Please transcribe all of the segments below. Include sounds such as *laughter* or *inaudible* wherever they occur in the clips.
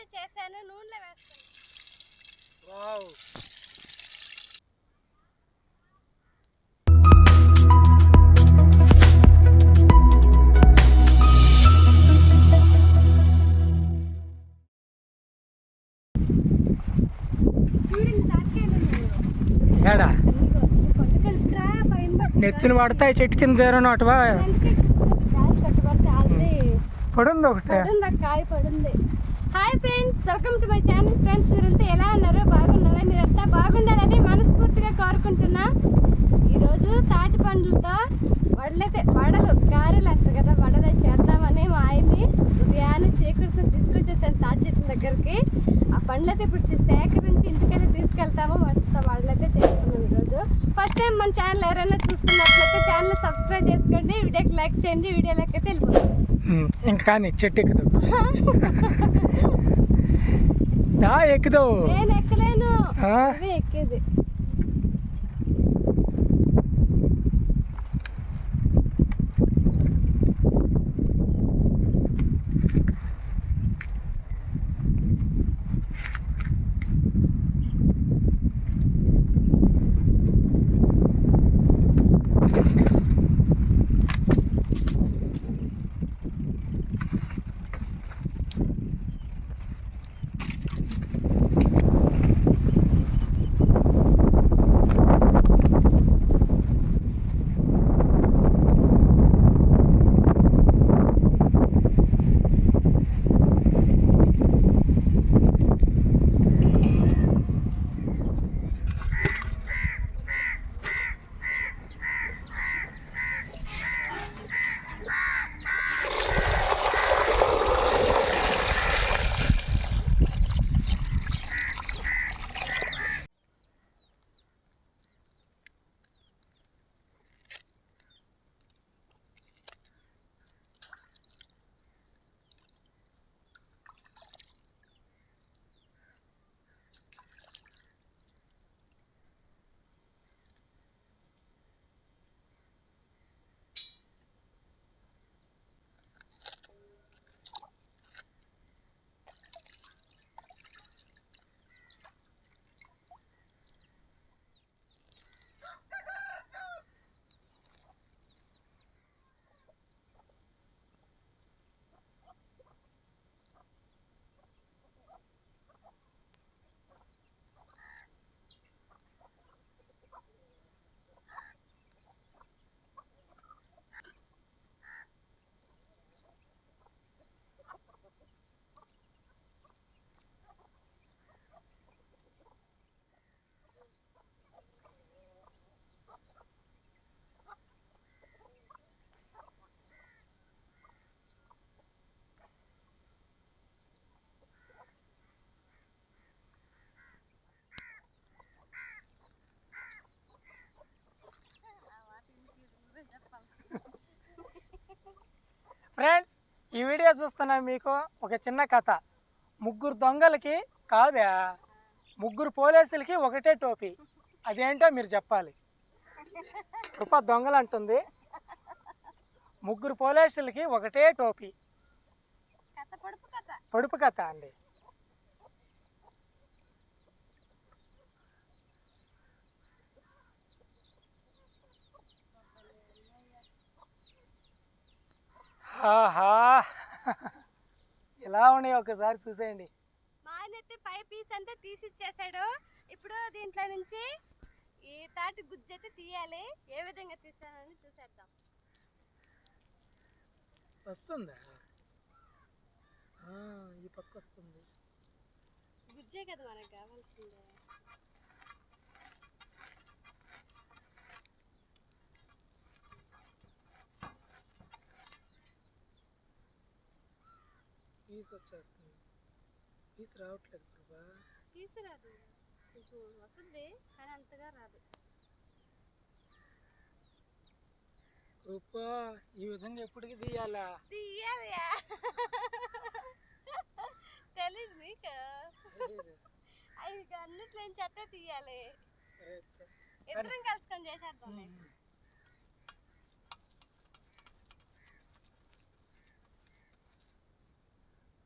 అయితే చేశాను నూనెలో వేస్తాను ఏడా. నెత్తిన పడతాయి చెట్టు కింద చేరను అటువా పడుంది ఒకటి. కాయ పడుంది. Hi friends welcome to my channel friends మీరంతా ఎలా ఉన్నారు బాగున్నారా? మీరంతా బాగుండాలని మనస్ఫూర్తిగా కోరుకుంటున్నా. ఈరోజు తాటి పండ్లతో వడలైతే వడలు గారెలు అంటారు కదా వడలు చేద్దామని మా ఆయన్ని ఉదయాన్నే చీకటితో తీసుకొచ్చేసాను తాటి చెట్ల దగ్గరికి. ఆ పండ్లైతే ఇప్పుడు సేకరించి ఇంటికైతే తీసుకెళ్తాము. వాటితో వడలైతే చేస్తున్నాం ఈరోజు. ఫస్ట్ టైం మన ఛానల్ ఎవరైనా చూస్తున్నట్లయితే ఛానల్ సబ్స్క్రైబ్ చేసుకోండి. వీడియోకి లైక్ చేయండి. వీడియోలోకి అయితే వెళ్ళిపోతుంది ఇంకా కానీ చెట్టు *laughs* దా ఎక్కుదు నేను ఎక్కలేను ఆ? అవే ఎక్కేది ఈ వీడియో చూస్తున్న మీకు ఒక చిన్న కథ. ముగ్గురు దొంగలకి కాదా ముగ్గురు పోలీసులకి ఒకటే టోపీ. అదేంటో మీరు చెప్పాలి. కృప దొంగలు అంటుంది ముగ్గురు పోలీసులకి ఒకటే టోపీ. పొడుపు కథ అండి. ఆహా ఎలా ఉన్నాయి ఒకసారి చూసేయండి. మా ఆయన అయితే పై పీస్ అంతా తీసి ఇచ్చేసాడు ఇప్పుడు దీంట్లో నుంచి ఈ తాటి గుజ్జు అయితే తీయాలి ఏ విధంగా తీసానని చూసేద్దాం. వస్తుందా? ఈ పక్క వస్తుంది. గుజ్జే కదా మనకు కావాల్సిందే. పీస్ వచ్చేస్తుంది. పీస్ రావట్లేదు కృపా తీసుకురాదు కొంచెం వస్తుంది కానీ అంతగా రాదు. కృపా ఈ విధంగా ఎప్పటికి తీయాలా? తీయాలియా? తెలీదు నీకు? తెలీదు. అది అన్నిట్లో అట్టే తీయాలి. సరే. ఇద్దరం కలుసుకొని చేసేద్దాం ఉమ్.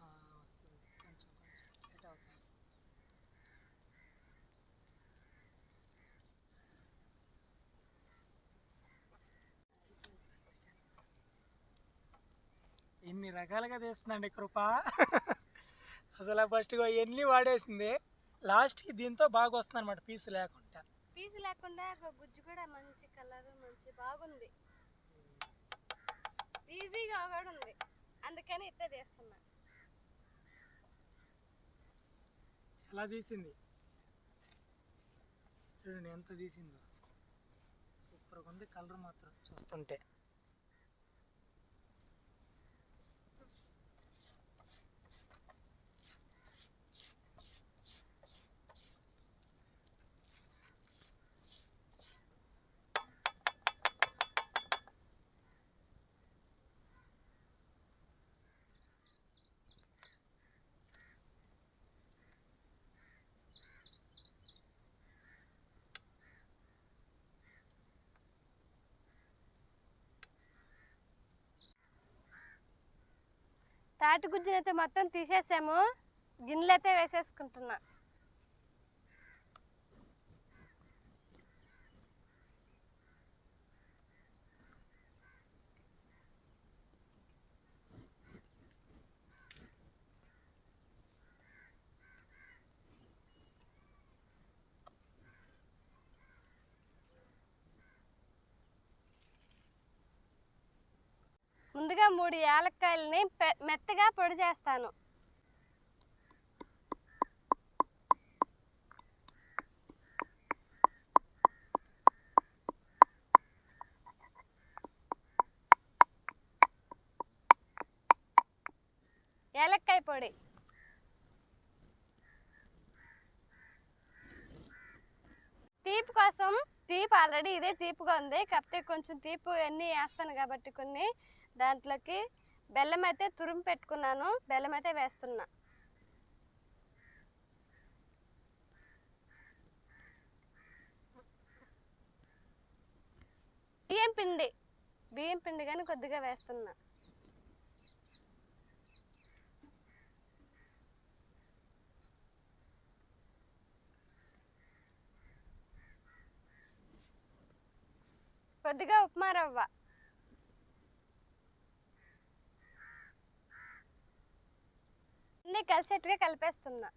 ఆ, వస్తుంది కొంచెం కొంచెం ఇన్ని రకాలుగా తీస్తుందండి కృప. అసలు ఫస్ట్ ఎన్ని వాడేసింది. లాస్ట్కి దీంతో బాగా వస్తుంది అనమాట పీస్ లేకుండా. పీసు లేకుండా గుజ్జు కూడా మంచి కలర్ మంచి బాగుంది. ఈజీగా కూడా ఉంది. అందుకని ఇట్లా తీస్తున్నా చాలా తీసింది. చూడండి ఎంత తీసిందో. సూపర్గా ఉంది కలర్ మాత్రం చూస్తుంటే. తాటి గుజ్జునైతే మొత్తం తీసేసాము. గిన్నెలైతే వేసేసుకుంటున్నా. ముందుగా మూడు యాలక్కాయలని మెత్తగా పొడి చేస్తాను. యాలక్కాయ పొడి. తీపి కోసం తీపి ఆల్రెడీ ఇదే తీపిగా ఉంది. కాకపోతే కొంచెం తీపి అన్నీ వేస్తాను కాబట్టి కొన్ని. దాంట్లోకి బెల్లం అయితే తురుము పెట్టుకున్నాను బెల్లం అయితే వేస్తున్నా. బియ్యం పిండి బియ్యం పిండి కానీ కొద్దిగా వేస్తున్నా. కొద్దిగా ఉప్మా రవ్వ. అన్నీ కలిసేట్టుగా కలిపేస్తున్నా.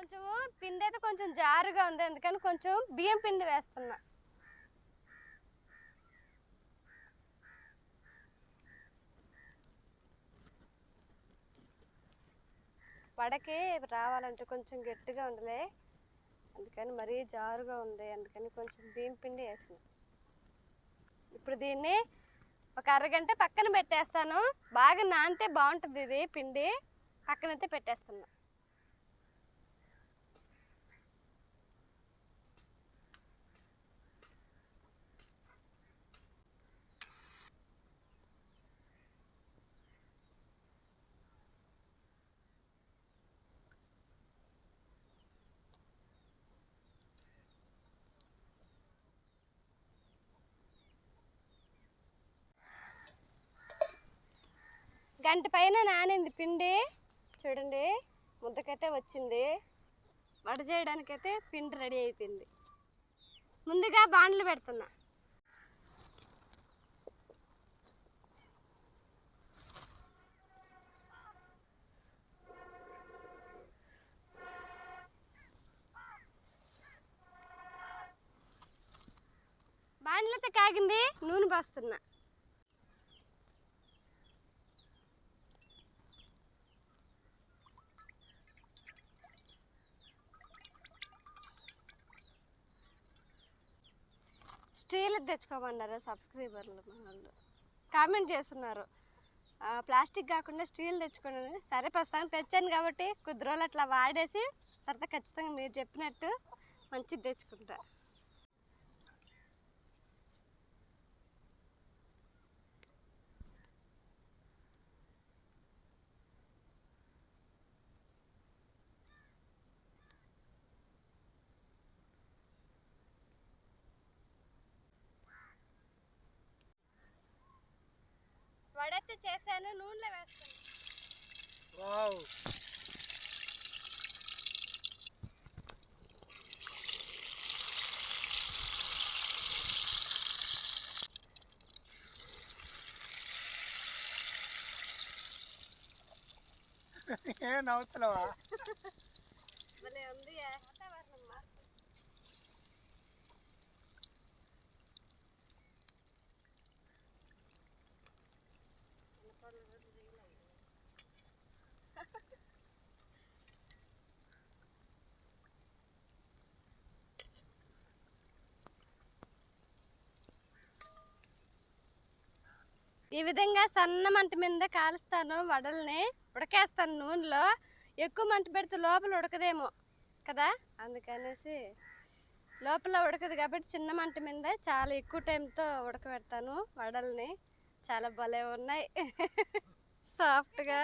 కొంచెం పిండి అయితే కొంచెం జారుగా ఉంది. అందుకని కొంచెం బియ్యం పిండి వేస్తున్నా. వడకి రావాలంటే కొంచెం గట్టిగా ఉండలే. అందుకని మరీ జారుగా ఉంది. అందుకని కొంచెం బియ్యం పిండి వేసిన ఇప్పుడు దీన్ని ఒక అరగంట పక్కన పెట్టేస్తాను. బాగా నానితే బాగుంటుంది ఇది పిండి. పక్కనైతే పెట్టేస్తున్నా. గంట పైన నానింది పిండి. చూడండి ముద్దకైతే వచ్చింది. వడ చేయడానికైతే పిండి రెడీ అయిపోయింది. ముందుగా బాండ్లు పెడుతున్నా. బాండ్లతో కాగింది నూనె పోస్తున్నా. స్టీల్ తెచ్చుకోమన్నారు సబ్స్క్రైబర్లు మన వాళ్ళు. కామెంట్ చేస్తున్నారు. ప్లాస్టిక్ కాకుండా స్టీల్ తెచ్చుకోండి. సరే ప్రస్తుతానికి తెచ్చాను కాబట్టి కొద్ది రోజులు అట్లా వాడేసి తర్వాత ఖచ్చితంగా మీరు చెప్పినట్టు మంచిది తెచ్చుకుంటా. వడైతే చేశాను నూనెలో వేస్తాను వావ్. ఏం నవ్వుతున్నావా? ఉంది ఈ విధంగా సన్న మంట మీద కాలుస్తాను వడల్ని ఉడకేస్తాను నూనెలో. ఎక్కువ మంట పెడితే లోపల ఉడకదేమో కదా? అందుకనేసి లోపల ఉడకదు కాబట్టి చిన్న మంట మీద చాలా ఎక్కువ టైంతో ఉడకబెడతాను వడల్ని. చాలా భలే ఉన్నాయి. *laughs* సాఫ్ట్గా.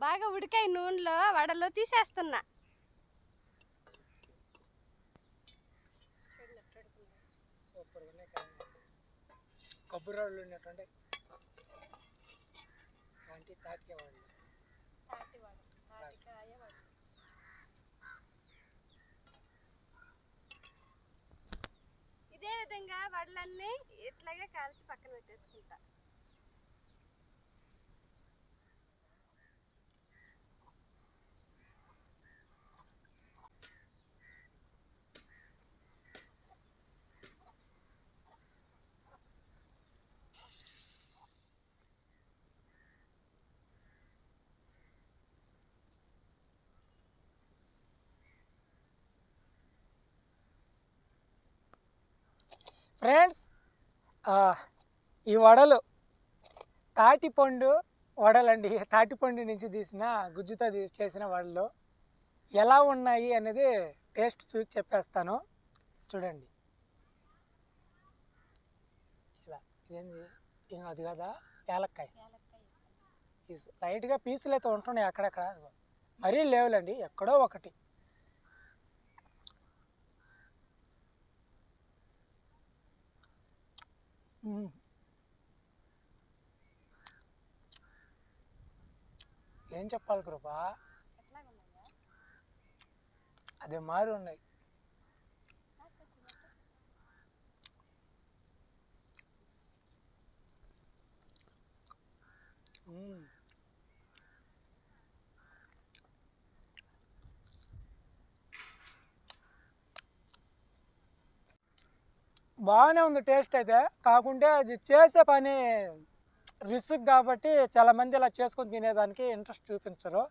బాగా ఉడికాయి నూనెలో వడలు తీసేస్తున్నా. సూపర్ అంటే ఇదే విధంగా వడలన్నీ ఇట్లాగే కాల్చి పక్కన పెట్టేసుకుంటా. ఫ్రెండ్స్ ఈ వడలు తాటిపండు వడలండి. *laughs* తాటిపండు నుంచి తీసిన గుజ్జుతో తీసి చేసిన వడలు ఎలా ఉన్నాయి అనేది టేస్ట్ చూసి చెప్పేస్తాను. చూడండి. ఇలా ఇదేంది? అది కదా? ఏలక్కాయ పీసు లైట్గా పీసులు అయితే ఉంటున్నాయి అక్కడక్కడ. మరీ లేవులండి ఎక్కడో ఒకటి. ఏం చెప్పాలి కృపా? అదే మారి ఉన్నాయి. మ్మ్. బాగానే ఉంది టేస్ట్ అయితే. కాకుంటే అది చేసే పని రిస్క్ కాబట్టి చాలా మంది ఇలా చేసుకొని తినేదానికి ఇంట్రెస్ట్ చూపించరు.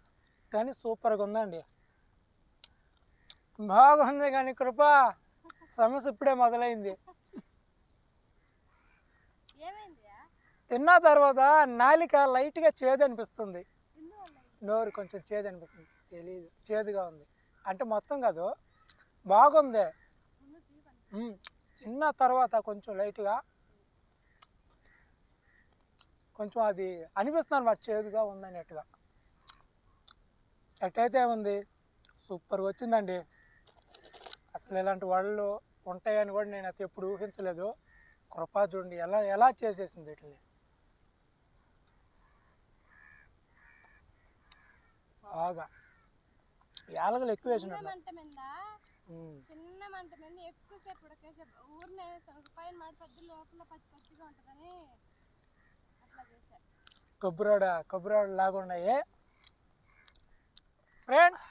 కానీ సూపర్గా ఉందండి. బాగుంది కానీ కృప సమస్య ఇప్పుడే మొదలైంది. తిన్న తర్వాత నాలిక లైట్గా చేదు అనిపిస్తుంది నోరు కొంచెం చేదు అనిపిస్తుంది తెలియదు చేదుగా ఉంది. అంటే మొత్తం కాదు బాగుంది. తిన్న తర్వాత కొంచెం లైట్గా కొంచెం అది అనిపిస్తుంది అనమాట చేదుగా ఉందనేట్టుగా. ఎట్టయితే ఉంది సూపర్గా వచ్చిందండి. అసలు ఇలాంటి వాళ్ళు ఉంటాయని కూడా నేను అయితే ఎప్పుడు ఊహించలేదు. కృపా చూడండి ఎలా ఎలా చేసేసింది వీటిని. బాగా యాలగలు ఎక్కువ చిన్న చిన్న మంట మీద ఎక్కువసేపు ఉడకేసే ఊరినే పైన మడపద్దు లోపల పచ్చి పచ్చిగా ఉంటుందని అట్లా చేసా కొబ్బరోడ కొబ్బరోడ లాగా ఉన్నాయి. ఫ్రెండ్స్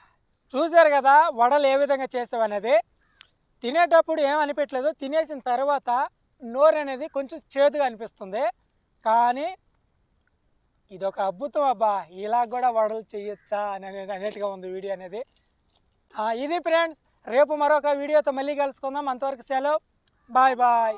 చూశారు కదా వడలు ఏ విధంగా చేసావనేది తినేటప్పుడు ఏం అనిపించలేదు. తినేసిన తర్వాత నోరు అనేది కొంచెం చేదుగా అనిపిస్తుంది. కానీ ఇది ఒక అద్భుతం అబ్బా. ఇలా కూడా వడలు చేయొచ్చా అని అనే- అనేట్టుగా ఉంది వీడియో అనేది. ఇది ఫ్రెండ్స్ రేపు మరొక వీడియోతో మళ్ళీ కలుసుకుందాం. అంతవరకు సెలవు. Bye bye.